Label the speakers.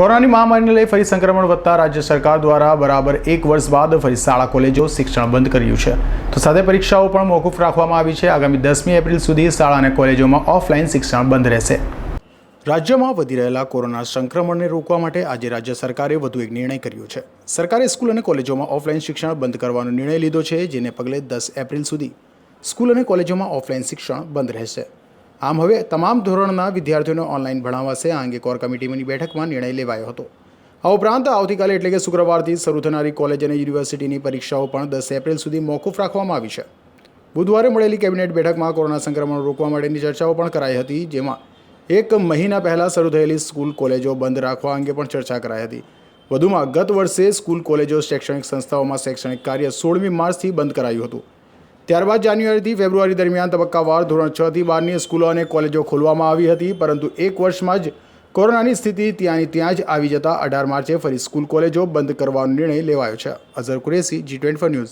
Speaker 1: કોરોનાની મહામારીને લઈ ફરી સંક્રમણ વધતા રાજ્ય સરકાર દ્વારા બરાબર એક વર્ષ બાદ ફરી શાળા, કોલેજો, શિક્ષણ બંધ કર્યું છે. તો સાથે પરીક્ષાઓ પણ મોકૂફ રાખવામાં આવી છે. આગામી દસમી એપ્રિલ સુધી શાળા અને કોલેજોમાં ઓફલાઈન શિક્ષણ બંધ રહેશે. રાજ્યમાં વધી રહેલા કોરોના સંક્રમણને રોકવા માટે આજે રાજ્ય સરકારે વધુ એક નિર્ણય કર્યો છે. સરકારે સ્કૂલ અને કોલેજોમાં ઓફલાઈન શિક્ષણ બંધ કરવાનો નિર્ણય લીધો છે, જેને પગલે દસ એપ્રિલ સુધી સ્કૂલ અને કોલેજોમાં ઓફલાઈન શિક્ષણ બંધ રહેશે. આમ હવે તમામ ધોરણના વિદ્યાર્થીઓને ઓનલાઈન ભણાવાશે. આ અંગે કોર કમિટીની બેઠકમાં નિર્ણય લેવાયો હતો. આ ઉપરાંત આવતીકાલે એટલે કે શુક્રવારથી શરૂ થનારી કોલેજ અને યુનિવર્સિટીની પરીક્ષાઓ પણ દસ એપ્રિલ સુધી મોકૂફ રાખવામાં આવી છે. બુધવારે મળેલી કેબિનેટ બેઠકમાં કોરોના સંક્રમણ રોકવા માટેની ચર્ચાઓ પણ કરાઈ હતી, જેમાં એક મહિના પહેલાં શરૂ થયેલી સ્કૂલ કોલેજો બંધ રાખવા અંગે પણ ચર્ચા કરાઈ હતી. વધુમાં ગત વર્ષે સ્કૂલ કોલેજો શૈક્ષણિક સંસ્થાઓમાં શૈક્ષણિક કાર્ય સોળમી માર્ચથી બંધ કરાયું હતું. ત્યારબાદ જાન્યુઆરીથી ફેબ્રુઆરી દરમિયાન તબક્કાવાર ધોરણ છ થી બારની સ્કૂલો અને કોલેજો ખોલવામાં આવી હતી, પરંતુ એક વર્ષમાં જ કોરોનાની સ્થિતિ ત્યાંની ત્યાં જ આવી જતા અઢાર માર્ચે ફરી સ્કૂલ કોલેજો બંધ કરવાનો નિર્ણય લેવાયો છે. Azhar Qureshi G twenty news